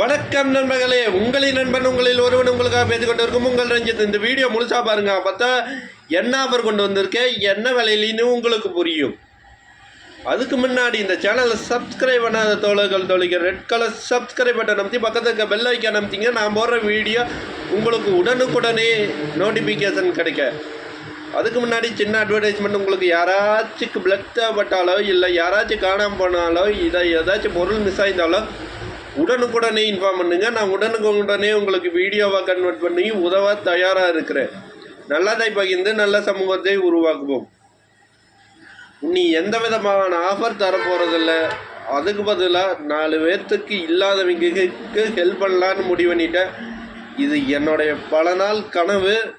வணக்கம் நண்பர்களே. உங்களின் நண்பன் உங்களில் ஒருவன் உங்களுக்காக பேசிக் கொண்டிருக்கும் உங்கள் ரஞ்சித். இந்த வீடியோ முழுசா பாருங்க. பார்த்தா என்ன ஆஃபர் கொண்டு வந்திருக்கேன் என்ன விலையிலின்னு உங்களுக்கு புரியும்? அதுக்கு முன்னாடி இந்த சேனலை சப்ஸ்கிரைப் பண்ணாத தோழர்கள் தோழிகள் ரெட் கலர் சப்ஸ்கிரைப் பட்டன் அமைத்தி பக்கத்தில் இருக்க பெல் வைக்க அமைத்திங்க நான் போடுற வீடியோ உங்களுக்கு உடனுக்குடனே நோட்டிஃபிகேஷன் கிடைக்க. அதுக்கு முன்னாடி சின்ன அட்வர்டைஸ்மெண்ட் உங்களுக்கு யாராச்சும் பிளட் தேவைப்பட்டாலோ இல்லை யாராச்சும் காணாமல் போனாலோ இதை ஏதாச்சும் பொருள் மிஸ் ஆயிருந்தாலோ உடனுக்குடனே இன்ஃபார்ம் பண்ணுங்க. நான் உடனுக்குடனே உங்களுக்கு வீடியோவாக கன்வெர்ட் பண்ணி உதவ தயாராக இருக்கிறேன். நல்லதை பகிர்ந்து நல்ல சமூகத்தை உருவாக்குவோம். நீ எந்த விதமான ஆஃபர் தரப்போகிறதில்ல அதுக்கு பதிலாக நாலு பேர்த்துக்கு இல்லாதவங்களுக்கு ஹெல்ப் பண்ணலான்னு முடிவு பண்ணிட்டேன். இது என்னுடைய பல நாள் கனவு.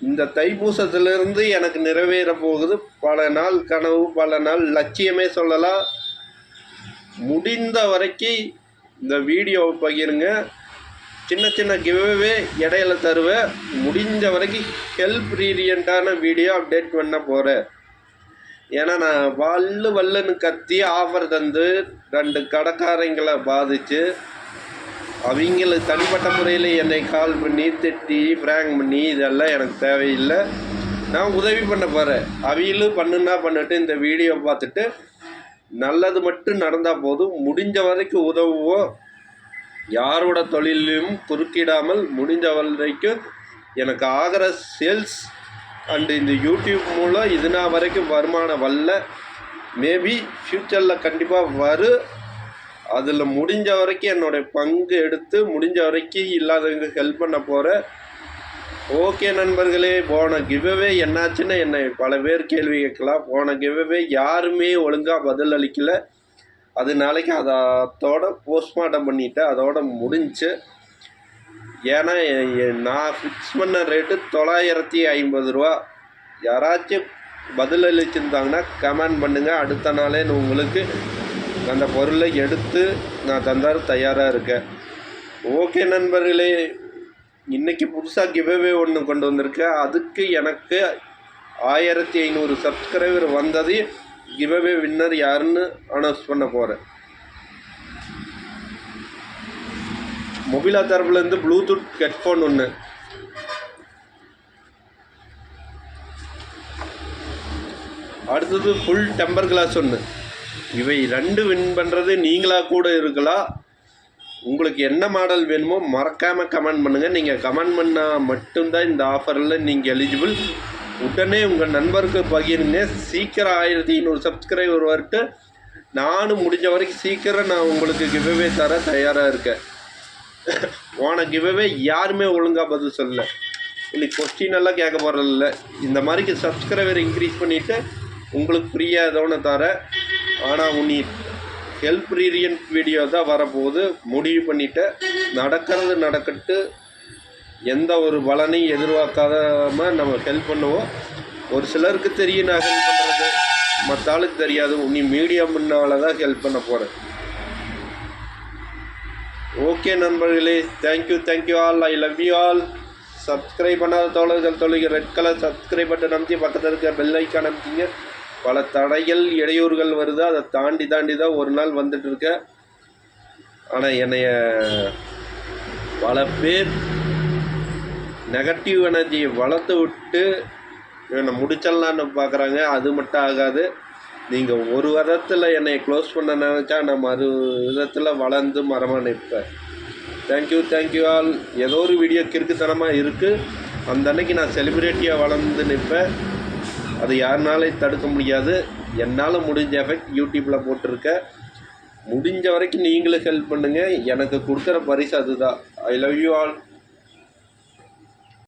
இந்த தைப்பூசத்திலிருந்து எனக்கு நிறைவேற போகுது. பல நாள் கனவு பல நாள் லட்சியமே சொல்லலாம். முடிந்த வரைக்கும் இந்த வீடியோவை பகிருங்க. சின்ன சின்ன கிவ்வே இடையில தருவேன் முடிஞ்ச வரைக்கும் ஹெல்ப் ரீரியண்டான வீடியோ அப்டேட் பண்ண போகிறேன் ஏன்னா நான் வல்லு வல்லுன்னு கத்தி ஆஃபர் தந்து ரெண்டு கடைக்காரங்களை பாதித்து அவங்களுக்கு தனிப்பட்ட முறையில் என்னை கால் பண்ணி திட்டி ஃப்ராங்க் பண்ணி இதெல்லாம் எனக்கு தேவையில்லை. நான் உதவி பண்ண போகிறேன் அவங்களும் பண்ணுன்னா பண்ணிட்டு இந்த வீடியோ பார்த்துட்டு நல்லது மட்டும் நடந்தால் போதும். முடிஞ்ச வரைக்கும் உதவுவோம். யாரோட தொழிலையும் குறுக்கிடாமல் முடிஞ்ச வரைக்கும் எனக்கு ஆகிற சேல்ஸ் அண்டு இந்த யூடியூப் மூலம் இதுனா வரைக்கும் வருமானம் வரல. மேபி ஃப்யூச்சரில் கண்டிப்பாக வரும் அதில் முடிஞ்ச வரைக்கும் என்னுடைய பங்கு எடுத்து முடிஞ்ச வரைக்கும் இல்லாதவங்க ஹெல்ப் பண்ண போகிறேன் ஓகே நண்பர்களே போன கிவ்வே என்னாச்சுன்னு என்னை பல பேர் கேள்வி கேட்கலாம். போன கிவ்வே யாருமே ஒழுங்காக பதில் அளிக்கல. அது நாளைக்கு அதோட போஸ்ட்மார்ட்டம் பண்ணிவிட்டு அதோட முடிஞ்சு. ஏன்னா நான் ஃபிக்ஸ் பண்ண ரேட்டு தொள்ளாயிரத்தி ஐம்பது ரூபா. யாராச்சும் பதில் அளிச்சிருந்தாங்கன்னா கமெண்ட் பண்ணுங்கள் அடுத்த நாளே உங்களுக்கு அந்த பொருளை எடுத்து நான் தந்தார் தயாராக இருக்கேன். ஓகே நண்பர்களே இன்றைக்கி புதுசாக கிவ்அவே ஒன்று கொண்டு வந்திருக்கேன் அதுக்கு எனக்கு ஆயிரத்தி ஐநூறு சப்ஸ்கிரைபர் வந்தது. கிவ்அவே வின்னர் யாருன்னு அனௌன்ஸ் பண்ண போகிறேன் மொபிலா தரப்புலேருந்து ப்ளூடூத் ஹெட்ஃபோன் ஒன்று அடுத்தது ஃபுல் டெம்பர் கிளாஸ் ஒன்று இவை ரெண்டு வின் பண்ணுறது நீங்களாக கூட இருக்கலாம். உங்களுக்கு என்ன மாடல் வேணுமோ மறக்காமல் கமெண்ட் பண்ணுங்கள் நீங்கள் கமெண்ட் பண்ணால் மட்டும்தான் இந்த ஆஃபரில் நீங்கள் எலிஜிபிள் உடனே உங்கள் நண்பருக்கு பகிருங்க. சீக்கிரம் ஆயிரத்தி ஐநூறு சப்ஸ்கிரைபர் வரட்டு நானும் முடிஞ்ச வரைக்கும் சீக்கிரம் நான் உங்களுக்கு கிவ்அவே தர தயாராக இருக்கேன். போன கிவ்அவே யாருமே ஒழுங்காக பதில் சொல்லல. இன்னைக்கு கொஸ்டின் எல்லாம் கேட்க போகிறதில்ல இந்த மாதிரிக்கு சப்ஸ்கிரைபர் இன்க்ரீஸ் பண்ணிவிட்டு உங்களுக்கு ஃப்ரீயாக ஏதோ ஒன்று தரேன். ஆனால் உன்னி ஹெல்ப் ரீரியன் வீடியோ தான் வரப்போகுது. முடிவு பண்ணிவிட்டேன் நடக்கிறது நடக்கட்டு. எந்த ஒரு பலனையும் எதிர்பார்க்காம நம்ம ஹெல்ப் பண்ணுவோம். ஒரு சிலருக்கு தெரியும் நான் ஹெல்ப் பண்ணுறது மற்ற ஆளுக்கு தெரியாது. உன்னி மீடியம் முன்னால் தான் ஹெல்ப் பண்ண போகிறேன் ஓகே நண்பர்களே thank you thank you all I love you all subscribe பண்ணாத தோழர்கள் தொழில் ரெட் கலர் சப்ஸ்கிரைப் பட்டன் அமைச்சி பக்கத்தில் இருக்க பெல் ஐக்கான் அமைச்சிங்க பல தடைகள் இடையூறுகள் வருது? அதை தாண்டி தாண்டி தான் ஒரு நாள் வந்துட்டு இருக்க. ஆனால் என்னைய பல பேர் நெகட்டிவ் எனர்ஜியை வளர்த்து விட்டு என்னை முடிச்சிடலான்னு பார்க்குறாங்க. அது மட்டும் ஆகாது. நீங்கள் ஒரு விதத்தில் என்னை க்ளோஸ் பண்ண நினச்சா நான் மறு விதத்தில் வளர்ந்து மரமாக நிற்பேன். தேங்க்யூ தேங்க்யூ ஆல் ஏதோ ஒரு வீடியோ கிறுக்குத்தனமாக இருக்குது அந்த அன்னைக்கு நான் செலிப்ரிட்டியாக வளர்ந்து நிற்பேன். அது யாருனாலே தடுக்க முடியாது. என்னால் முடிஞ்ச எஃபெக்ட் யூடியூப்பில் போட்டிருக்கேன் முடிஞ்ச வரைக்கும் நீங்களும் ஹெல்ப் பண்ணுங்கள் எனக்கு கொடுக்குற பரிசு அதுதான். ஐ லவ் யூ ஆல்